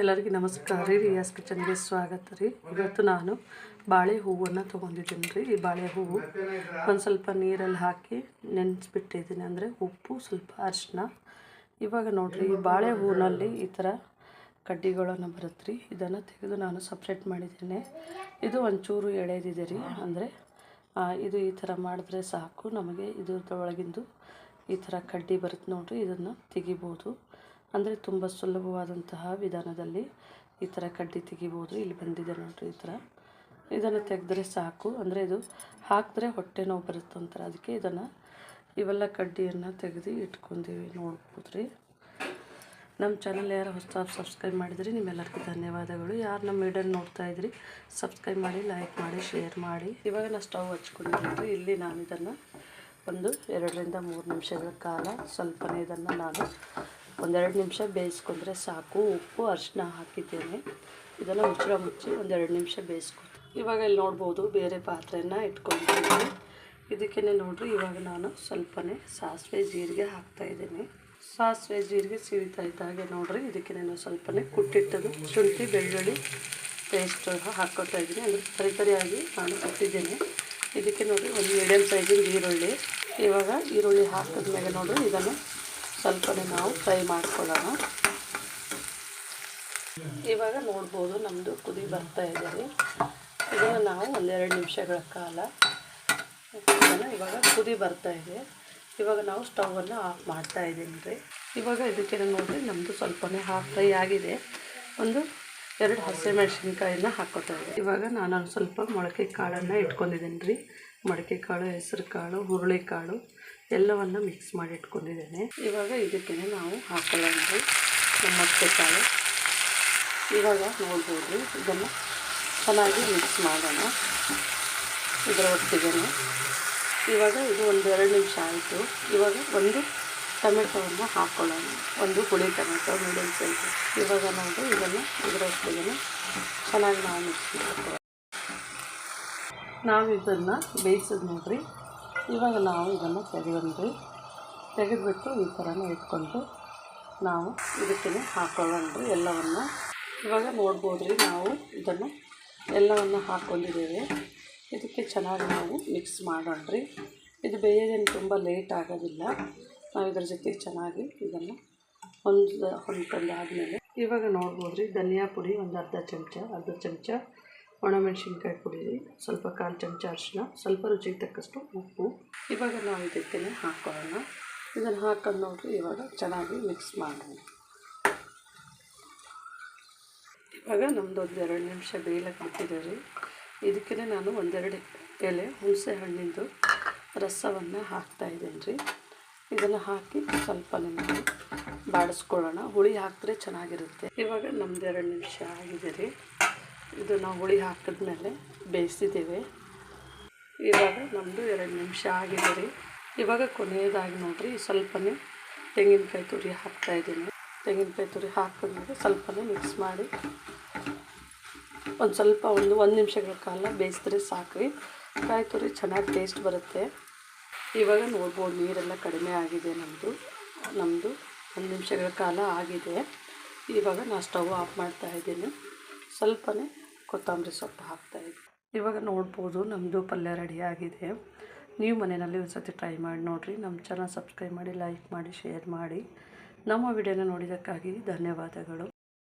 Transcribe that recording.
ಎಲ್ಲರಿಗೂ ನಮಸ್ಕಾರ ರೀ. ರಿಯಾಸ್ ಕಿಚನ್ಗೆ ಸ್ವಾಗತ ರೀ. ಇವತ್ತು ನಾನು ಬಾಳೆ ಹೂವನ್ನು ತೊಗೊಂಡಿದ್ದೀನಿ ರೀ. ಈ ಬಾಳೆ ಹೂವು ಒಂದು ಸ್ವಲ್ಪ ನೀರಲ್ಲಿ ಹಾಕಿ ನೆನೆಸ್ಬಿಟ್ಟಿದ್ದೀನಿ. ಅಂದರೆ ಉಪ್ಪು, ಸ್ವಲ್ಪ ಅರಿಶಿನ. ಇವಾಗ ನೋಡಿರಿ, ಈ ಬಾಳೆ ಹೂವಿನಲ್ಲಿ ಈ ಥರ ಕಡ್ಡಿಗಳನ್ನು ಬರುತ್ತೆ ರೀ. ಇದನ್ನು ತೆಗೆದು ನಾನು ಸಪ್ರೇಟ್ ಮಾಡಿದ್ದೀನಿ. ಇದು ಒಂಚೂರು ಎಳೆದಿದೆ ರೀ. ಅಂದರೆ ಇದು ಈ ಥರ ಮಾಡಿದ್ರೆ ಸಾಕು. ನಮಗೆ ಇದ್ರದೊಳಗಿಂದು ಈ ಥರ ಕಡ್ಡಿ ಬರುತ್ತೆ ನೋಡಿರಿ. ಇದನ್ನು ತೆಗಿಬೋದು. ಅಂದರೆ ತುಂಬ ಸುಲಭವಾದಂತಹ ವಿಧಾನದಲ್ಲಿ ಈ ಥರ ಕಡ್ಡಿ ತೆಗಿಬೋದು. ಇಲ್ಲಿ ಬಂದಿದೆ ನೋಡಿರಿ ಈ ಥರ ಇದನ್ನು ತೆಗೆದ್ರೆ ಸಾಕು. ಅಂದರೆ ಇದು ಹಾಕಿದ್ರೆ ಹೊಟ್ಟೆ ನೋವು ಬರುತ್ತೆ ಅಂತಾರೆ. ಅದಕ್ಕೆ ಇದನ್ನು ಇವೆಲ್ಲ ಕಡ್ಡಿಯನ್ನು ತೆಗೆದು ಇಟ್ಕೊಂಡೀವಿ ನೋಡ್ಬೋದು ರೀ ನಮ್ಮ ಚಾನಲ್ ಯಾರು ಹೊಸ ಸಬ್ಸ್ಕ್ರೈಬ್ ಮಾಡಿದ್ರಿ, ನಿಮ್ಮೆಲ್ಲರಿಗೂ ಧನ್ಯವಾದಗಳು. ಯಾರು ನಮ್ಮ ವಿಡಿಯೋ ನೋಡ್ತಾ ಇದ್ರಿ ಸಬ್ಸ್ಕ್ರೈಬ್ ಮಾಡಿ ಲೈಕ್ ಮಾಡಿ ಶೇರ್ ಮಾಡಿ. ಇವಾಗ ನಾನು ಸ್ಟವ್ ಹಚ್ಕೊಂಡಿದ್ದು ಇಲ್ಲಿ ನಾನು ಇದನ್ನು ಒಂದು ಎರಡರಿಂದ ಮೂರು ನಿಮಿಷಗಳ ಕಾಲ ಸ್ವಲ್ಪನೇ ಇದನ್ನು ನಾನು ಒಂದೆರಡು ನಿಮಿಷ ಬೇಯಿಸ್ಕೊಂಡ್ರೆ ಸಾಕು. ಉಪ್ಪು ಅರಿಶಿನ ಹಾಕಿದ್ದೇನೆ. ಇದನ್ನು ಮುಚ್ಚಳ ಮುಚ್ಚಿ ಒಂದೆರಡು ನಿಮಿಷ ಬೇಯಿಸ್ಕೊತೀನಿ ಇವಾಗ ಇಲ್ಲಿ ನೋಡ್ಬೋದು, ಬೇರೆ ಪಾತ್ರೆನ ಇಟ್ಕೊಂಡಿದ್ದೀನಿ. ಇದಕ್ಕೇ ನೋಡ್ರಿ, ಇವಾಗ ನಾನು ಸ್ವಲ್ಪನೇ ಸಾಸಿವೆ, ಜೀರಿಗೆ ಹಾಕ್ತಾಯಿದ್ದೀನಿ ಸಾಸಿವೆ, ಜೀರಿಗೆ ಸಿಡಿತಾ ಇದ್ದಾಗೆ ನೋಡ್ರಿ ಇದಕ್ಕೆ ನಾನು ಸ್ವಲ್ಪನೇ ಕುಟ್ಟಿಟ್ಟದು ಶುಂಠಿ, ಬೆಳ್ಳುಳ್ಳಿ ಪೇಸ್ಟ್ ಹಾಕ್ಕೊತಾ ಇದ್ದೀನಿ. ಅಂದರೆ ತರಿ ತರಿಯಾಗಿ ನಾನು ಕುಟ್ಟಿದ್ದೀನಿ. ಇದಕ್ಕೆ ನೋಡಿರಿ, ಒಂದು ಮೀಡಿಯಮ್ ಸೈಜಿನ ಈರುಳ್ಳಿ. ಇವಾಗ ಈರುಳ್ಳಿ ಹಾಕಿದ್ಮೇಲೆ ನೋಡ್ರಿ, ಇದನ್ನು ಸ್ವಲ್ಪನೇ ನಾವು ಫ್ರೈ ಮಾಡ್ಕೊಳ್ಳೋಣ. ಇವಾಗ ನೋಡ್ಬೋದು ನಮ್ಮದು ಕುದಿ ಬರ್ತಾ ಇದೆ ರೀ. ಇದನ್ನು ನಾವು ಒಂದೆರಡು ನಿಮಿಷಗಳ ಕಾಲ ಇವಾಗ ಕುದಿ ಬರ್ತಾ ಇದೆ. ಇವಾಗ ನಾವು ಸ್ಟವನ್ನು ಆಫ್ ಮಾಡ್ತಾ ಇದ್ದೀನಿ ರೀ. ಇವಾಗ ಇದಕ್ಕೆ ನೋಡಿರಿ ನಮ್ಮದು ಸ್ವಲ್ಪನೇ ಹಾಫ್ ಫ್ರೈ ಆಗಿದೆ. ಒಂದು ಎರಡು ಹಸಿಮೆಣ್ಸಿನ್ಕಾಯಿನ ಹಾಕೋತಾ ಇದೆ ಇವಾಗ ನಾನು ಸ್ವಲ್ಪ ಮೊಳಕೆ ಕಾಳನ್ನು ಇಟ್ಕೊಂಡಿದ್ದೀನಿ ರೀ. ಮೊಳಕೆ ಕಾಳು ಹೆಸರು ಕಾಳು ಹುರುಳಿಕಾಳು ಎಲ್ಲವನ್ನು ಮಿಕ್ಸ್ ಮಾಡಿ ಇಟ್ಕೊಂಡಿದ್ದೇನೆ. ಇವಾಗ ಇದಕ್ಕೆ ನಾವು ಹಾಕೊಳ್ಳೋಣ ನಮ್ಮ ಕಾಳು. ಇವಾಗ ನೋಡ್ಬೋದು ಇದನ್ನು ಚೆನ್ನಾಗಿ ಮಿಕ್ಸ್ ಮಾಡೋಣ. ಇದರ ಒಟ್ಟಿಗೆ ಇವಾಗ ಇದು ಒಂದು ಎರಡು ನಿಮಿಷ ಆಯಿತು. ಇವಾಗ ಒಂದು ಟೊಮೆಟೊವನ್ನು ಹಾಕ್ಕೊಳ್ಳೋಣ ಒಂದು ಹುಳಿ ಟೊಮೆಟೊ ಮೀಡಿಯಮ್ ಸೈಜ್ ಇವಾಗ ನಾವು ಇದನ್ನು ಇದರ ಒಟ್ಟಿಗೆ ಚೆನ್ನಾಗಿ ನಾವು ಮಿಕ್ಸ್ ಮಾಡ್ಕೊಳ್ಳೋಣ. ನಾವು ಇದನ್ನು ಬೇಯಿಸಿದ್ ನೋಡ್ರಿ. ಇವಾಗ ನಾವು ಇದನ್ನು ತೆಗೆದ್ರಿ ತೆಗೆದುಬಿಟ್ಟು ಈ ಥರನೇ ಇಟ್ಕೊಂಡು ನಾವು ಇದಕ್ಕೆ ಹಾಕೊಳ್ಳೋಣ್ರಿ ಎಲ್ಲವನ್ನು. ಇವಾಗ ನೋಡ್ಬೋದು ರೀ ನಾವು ಇದನ್ನು ಎಲ್ಲವನ್ನು ಹಾಕ್ಕೊಂಡಿದ್ದೇವೆ. ಇದಕ್ಕೆ ಚೆನ್ನಾಗಿ ನಾವು ಮಿಕ್ಸ್ ಮಾಡೋಣ್ರಿ. ಇದು ಬೇಯೋದೇನು ತುಂಬ ಲೇಟ್ ಆಗೋದಿಲ್ಲ. ನಾವು ಇದರ ಜೊತೆಗೆ ಚೆನ್ನಾಗಿ ಇದನ್ನು ಒಂದು ಹೊಂದ್ಕೊಂಡಾದಮೇಲೆ ಇವಾಗ ನೋಡ್ಬೋದು ರೀ ಧನಿಯಾ ಪುಡಿ ಒಂದು ಅರ್ಧ ಚಮಚ ಅರ್ಧ ಚಮಚ ಒಣಮೆಣ್ಸಿನ್ಕಾಯಿ ಪುಡಿ, ಸ್ವಲ್ಪ ಕಾಲು ಚಮಚ ಅರಿಶಿನ ಸ್ವಲ್ಪ ರುಚಿಗೆ ತಕ್ಕಷ್ಟು ಉಪ್ಪು. ಇವಾಗ ನಾವು ಇದಕ್ಕೆ ಹಾಕ್ಕೊಳ್ಳೋಣ ಇದನ್ನು ಹಾಕೊಂಡು ನೋಡಿರಿ, ಇವಾಗ ಚೆನ್ನಾಗಿ ಮಿಕ್ಸ್ ಮಾಡೋಣ. ಇವಾಗ ನಮ್ಮದು ಒಂದು ಎರಡು ನಿಮಿಷ ಬೇಯಲಕ್ಕೆ ಹಾಕಿದ್ದೀವಿ ಇದಕ್ಕೆ ನಾನು ಒಂದೆರಡು ಎಲೆ ಹುಣಸೆ ಹಣ್ಣಿಂದು ರಸವನ್ನು ಹಾಕ್ತಾಯಿದ್ದೀನಿ ರೀ. ಇದನ್ನು ಹಾಕಿ ಸ್ವಲ್ಪ ನಾವು ಬಾಡಿಸ್ಕೊಳ್ಳೋಣ. ಹುಳಿ ಹಾಕಿದ್ರೆ ಚೆನ್ನಾಗಿರುತ್ತೆ. ಇವಾಗ ನಮ್ದು ಎರಡು ನಿಮಿಷ ಆಗಿದೆ ರೀ. ಇದು ನಾವು ಹುಳಿ ಹಾಕಿದ್ಮೇಲೆ ಬೇಯಿಸಿದ್ದೇವೆ. ಇವಾಗ ನಮ್ಮದು ಎರಡು ನಿಮಿಷ ಆಗಿದೆ ರೀ. ಇವಾಗ ಕೊನೆಯದಾಗಿ ನೋಡಿರಿ, ಸ್ವಲ್ಪನೇ ತೆಂಗಿನಕಾಯಿ ತುರಿ ಹಾಕ್ತಾಯಿದ್ದೀನಿ ತೆಂಗಿನಕಾಯಿ ತುರಿ ಹಾಕಿದ್ಮೇಲೆ ಸ್ವಲ್ಪನೇ ಮಿಕ್ಸ್ ಮಾಡಿ ಒಂದು ಸ್ವಲ್ಪ ಒಂದು ಒಂದು ನಿಮಿಷಗಳ ಕಾಲ ಬೇಯಿಸಿದ್ರೆ ಸಾಕು ರೀ ಕಾಯಿ ತುರಿ ಚೆನ್ನಾಗಿ ಟೇಸ್ಟ್ ಬರುತ್ತೆ. ಇವಾಗ ನೋಡ್ಬೋದು ನೀರೆಲ್ಲ ಕಡಿಮೆ ಆಗಿದೆ ನಮ್ಮದು ನಮ್ಮದು ಒಂದು ನಿಮಿಷಗಳ ಕಾಲ ಆಗಿದೆ. ಇವಾಗ ನಾನು ಸ್ಟವ್ ಆಫ್ ಮಾಡ್ತಾ ಇದ್ದೀನಿ. ಸ್ವಲ್ಪನೇ ಕೊತ್ತಂಬರಿ ಸೊಪ್ಪು ಹಾಕ್ತಾಯಿದ್ವಿ ಇವಾಗ ನೋಡ್ಬೋದು ನಮ್ಮದು ಪಲ್ಯ ರೆಡಿಯಾಗಿದೆ ನೀವು ಮನೆಯಲ್ಲಿ ಒಂದು ಟ್ರೈ ಮಾಡಿ ನೋಡಿರಿ. ನಮ್ಮ ಚಾನಲ್ ಸಬ್ಸ್ಕ್ರೈಬ್ ಮಾಡಿ, ಲೈಕ್ ಮಾಡಿ, ಶೇರ್ ಮಾಡಿ. ನಮ್ಮ ವಿಡಿಯೋನ ನೋಡಿದ್ದಕ್ಕಾಗಿ ಧನ್ಯವಾದಗಳು.